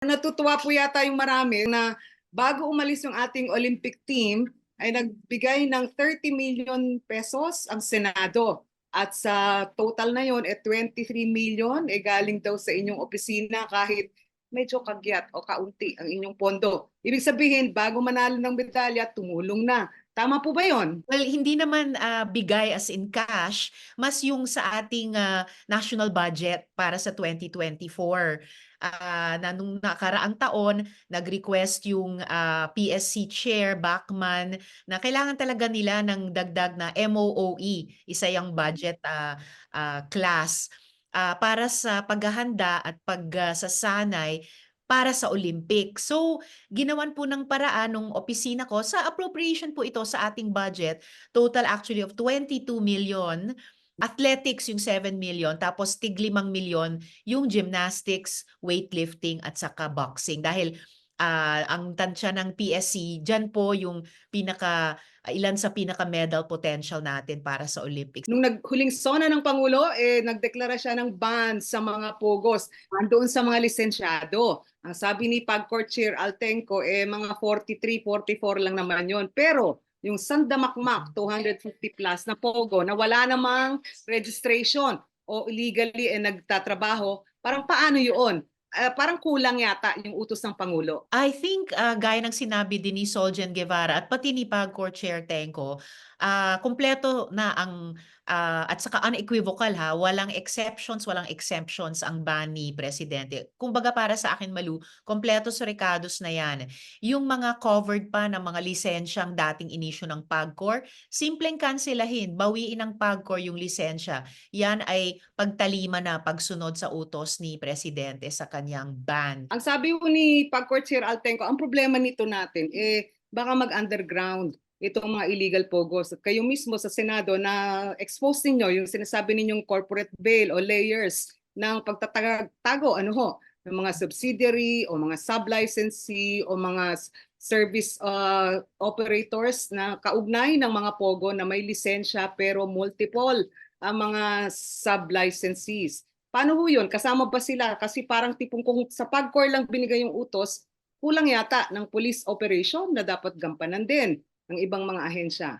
Natutuwa po yata yung marami na bago umalis yung ating Olympic team ay nagbigay ng 30 million pesos ang Senado. At sa total na yon, eh 23 million eh galing daw sa inyong opisina kahit medyo kagyat o kaunti ang inyong pondo. Ibig sabihin, bago manalo ng medalya, tumulong na. Tama po ba yon? Well, hindi naman ah, bigay as in cash, mas yung sa ating ah, national budget para sa 2024. Ah, na nung nakaraang taon, nag-request yung ah, PSC Chair, Bachman, na kailangan talaga nila ng dagdag na MOOE, isa yung budget ah, ah, class ah, para sa paghahanda at pagsasanay para sa Olympic. So, ginawan po ng paraan ng opisina ko sa appropriation po ito sa ating budget, total actually of 22 million. Athletics yung 7 million, tapos tig 5 million yung gymnastics, weightlifting at saka boxing. Dahil ah, ang tansya ng PSC, dyan po yung pinaka, ah, ilan sa pinaka medal potential natin para sa Olympics. Nung naghuling sona ng Pangulo, eh, nagdeklara siya ng ban sa mga pogos, doon sa mga lisensyado. Ang sabi ni Pagcor Chair Altenco, eh, mga 43, 44 lang naman yon. Pero yung Sandamakmak, 250 plus na pogo, na wala namang registration o illegally eh, nagtatrabaho, parang paano yun? Eh, parang kulang yata yung utos ng Pangulo. I think ah, gaya ng sinabi din ni Soljan Guevara at pati ni Pagcor Chair Tenko, ah, kumpleto na ang ah, at saka unequivocal ha, walang exceptions, walang exemptions ang ban ni Presidente. Kumbaga para sa akin Malu, kumpleto sa recados na yan. Yung mga covered pa ng mga lisensyang dating inisyu ng Pagcor, simpleng kanselahin, bawiin ng Pagcor yung lisensya. Yan ay pagtalima na pagsunod sa utos ni Presidente sa kanyang ban. Ang sabi ni Pagcor Chair Altenco, ang problema nito natin, eh, baka mag-underground itong mga illegal pogos. Kayo mismo sa Senado na expose ninyo yung sinasabi ninyong corporate bail o layers ng pagtatago, ano ho, ng mga subsidiary o mga sub-licensee o mga service uh, operators na kaugnay ng mga pogo na may lisensya pero multiple ang mga sub-licensees. Paano ho yun? Kasama ba sila? Kasi parang tipong kung sa PAGCOR lang binigay yung utos, kulang yata ng police operation na dapat gampanan din ng ibang mga ahensya.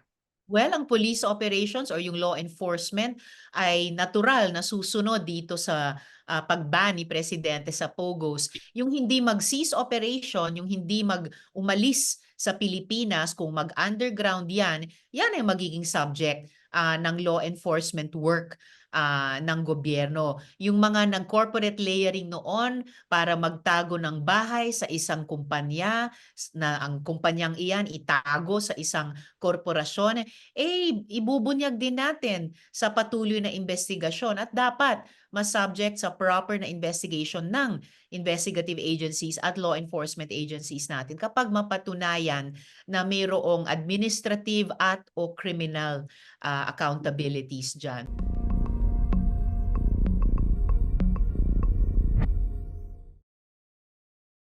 Well, ang police operations or yung law enforcement ay natural na susunod dito sa ah, pagban ni Presidente sa POGOs. Yung hindi mag-cease operation, yung hindi mag-umalis sa Pilipinas, kung mag-underground yan, yan ay magiging subject ah, ng law enforcement work ah, ng gobyerno. Yung mga nag-corporate layering noon para magtago ng bahay sa isang kumpanya, na ang kumpanyang iyan itago sa isang korporasyon, eh ibubunyag din natin sa patuloy na investigasyon at dapat mas subject sa proper na investigation ng investigative agencies at law enforcement agencies natin kapag mapatunayan na mayroong administrative at o criminal ah, accountabilities dyan.